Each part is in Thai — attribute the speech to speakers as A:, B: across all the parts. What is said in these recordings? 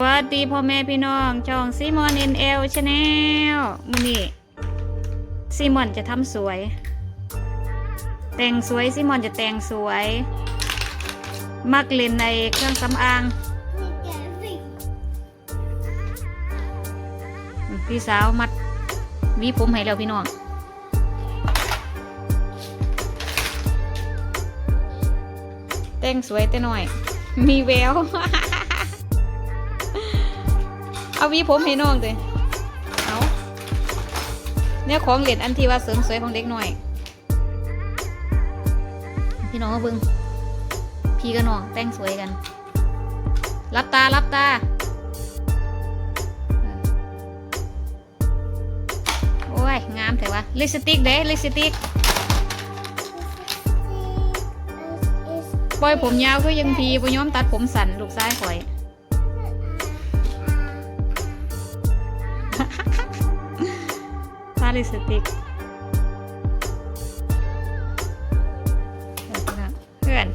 A: สวัสดีพ่อแม่พี่น้องช่องซีมอนเอ็นเอลชาแนลมือนี้ซีมอนจะทำสวย แต่งสวยซีมอนจะแต่งสวย มักเล่นในเครื่องสำอาง พี่สาวมัดวีผมให้แล้วพี่น้องแต่งสวยแต่หน่อย มีแวว เอาหวีผมให้น้องเลยเอาเนี่ยของเหรียญอันที่ว่าเสริมสวยของเด็กหน่อย พี่น้องก็เบึงพี่กับน้องแต่งสวยกัน รับตารับตาโอ้ย งามแต่ว่าลิปสติกเด้ลิปสติกปล่อยผมยาวก็ยังพีบ่ยอมตัดผมสั้นลูกซ้ายข่อย ทาลิปสติกเพื่อน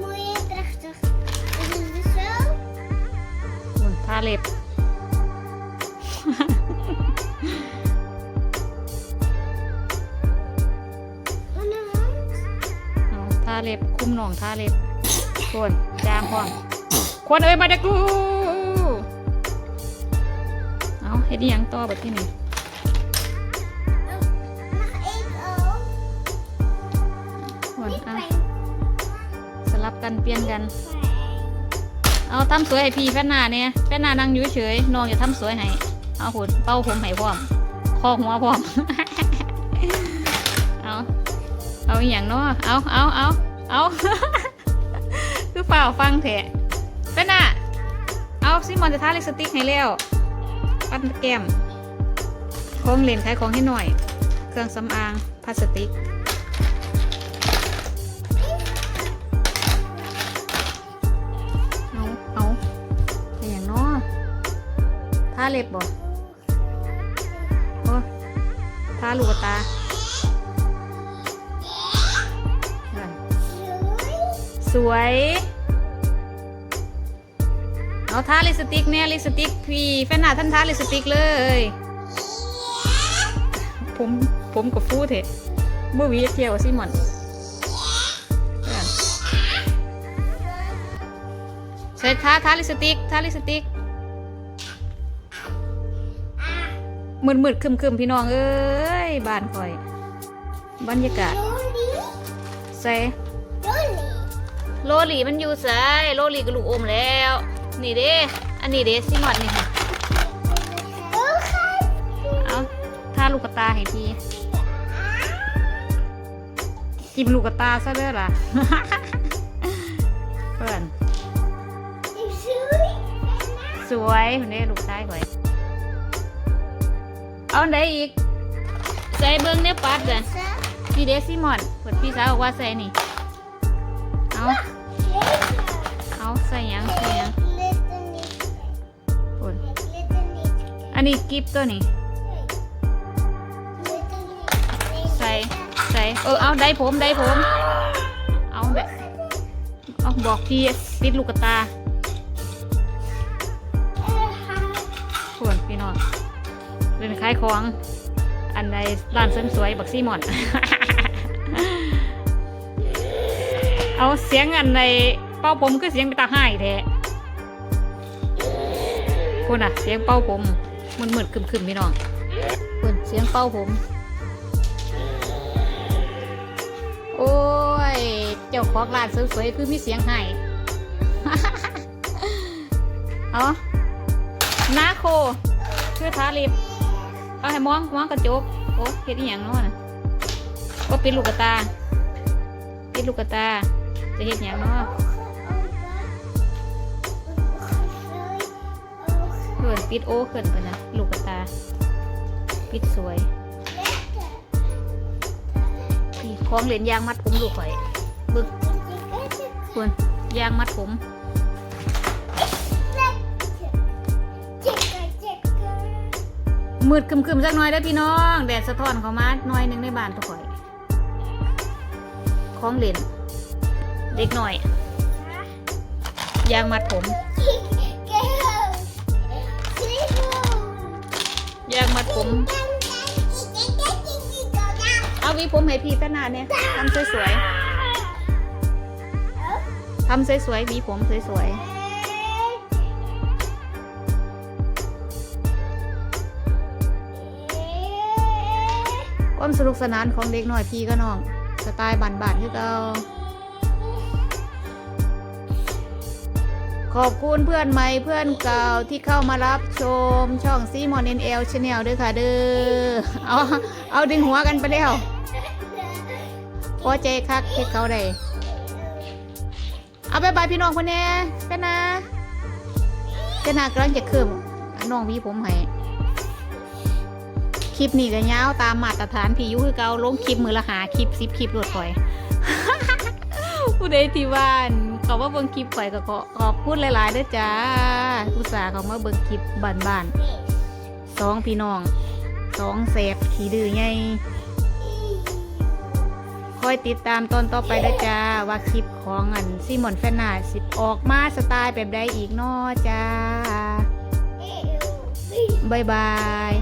B: Mooie prachtig. Is het dus zo?
A: หุ่นทาเล็บ เอาทาเล็บ คุมหนองทาเล็บควรจางพร้อมควรเอ้ยมาเด็กกูเอาเฮ็ดอิหยังต่อแบบที่นี่ควร
B: Ik
A: อะสลับกันเปลี่ยนกัน เอาทำสวยให้พี่แฟนนาเนี่ยแฟนนานั่งอยู่เฉยน้องอย่าทำสวยให้เอาหุ่นเป้าผมให้พร้อมคอหัวพร้อม เอาอหย่างเนาะเอาเอาเอาเอาคือเปล่าฟังเถอะแฟนหน้าเอาซิมอนจะทาลิปสติกให้แล้วปั้นแก้มของเล่นขายของให้หน่อย เครื่องสำอางพลาสติกเอาเอาเป็นอย่างน้อทาเล็บบ่โอ้ทาลูกตา สวยเอาทาลิปสติกเนี่ยลิปสติกพี่แฟนหน้าท่านทาลิปสติกเลย ผมผมกับฟูเถอะเมื่อวีเที่ยวซิมอนใส่ทาทาลิปสติกทาลิปสติกมืดมืดคึมคึมพี่น้องเอ้ยบ้านคอย บรรยากาศใส่ โลลีมันอยู่ใส่โลลีกับลูกอมแล้ว นี่เด้ อันนี้เด้ซิมอดนี่ค่ะเอาทาลูกตาให้พี่กินลูกตาซะเด้อล่ะเพื่อนสวยมันได้ลูกชายข่อยเอาอันอีก ใส่เบิ้งเนี่ยปัดเลยนี่เด้ซิมอนเปิดพี่สาวบอกว่าใส่นี่ เอา เอาใส่หยังใส่หยัง
B: Ik glitter niet.
A: ปุ่น
B: Ik glitter niet.
A: อันนี้กิฟตัวนี่
B: Glitter niet.
A: ใส่ใส่เออเอาได้ผมได้ผม เอาได้เอาบอกพี่ติดลูกกระตาส่วนพี่น้องเป็นขายของ อันใดร้านเสริมสวยบักซี่มอน เอาเสียงอันใน เป้าผมคือเสียงไปตาห้ายแท้คุณอะ เสียงเป้าผมมันมืดๆคึมๆพี่น้องคุณเสียงเป้าผม โอ้ย เจ้าของร้านสวยๆคือมีเสียงไห้เอานาโค คือทาลิปเอาให้มองมองกระจก โอ้เฮ็ดอีหยังนาะน่ะก็ปิดลูกตาปิดลูกตา จะเฮ็ดหยังเนา ขินปิดโอ้เขินไปนะลูกตา ปิดสวยนี่ของเหรียญยางมัดผมลูกข่อยบึกควรยางมัดผมมืดคึมๆสักหน่อยได้พี่น้องแดดสะท้อนเขามาหน่อยหนึงในบ้านทุกคนของเล่นเด็กหน่อยยางมัดผม ยางมัดผม เอาวีผมให้พี่ตนาเนี่ยทำสวยๆทำสวยๆวีผมสวยๆความสนุกสนานของเด็กหน่อยพี่ก็น้องสไตล์บานๆคือเก่า ขอบคุณเพื่อนใหม่เพื่อนเก่าที่เข้ามารับชมช่องซีมอนเอ็นเอลชาแนลด้วยค่ะเด้อเอาเอาดึงหัวกันไปแล้วพอใจคักเฮ็ดเขาได้เอาบายบายพี่น้องคนแน่กันนะกันนากำลังจะคืมน้องพี่ผมให้คลิปนี้ก็ยาวตามมาตรฐานพี่ยุคือเกาลงคลิปมือละหาคลิปซิปคลิปรวดข่อยผู้ใดที่บ้าน เขาว่าเบิ่งคลิปข่อยก็ขอขอบคุณหลายๆเด้อจ้า อุตส่าห์เขามาเบิ่งคลิปบ้านๆสองพี่น้องสองแสบขี้ดื้อไงคอยติดตามตอนต่อไปนะจ้า ว่าคลิปของอันซีมอนแฟนนาสิออกมาสไตล์แบบใดอีกนอจ้า บ๊ายบาย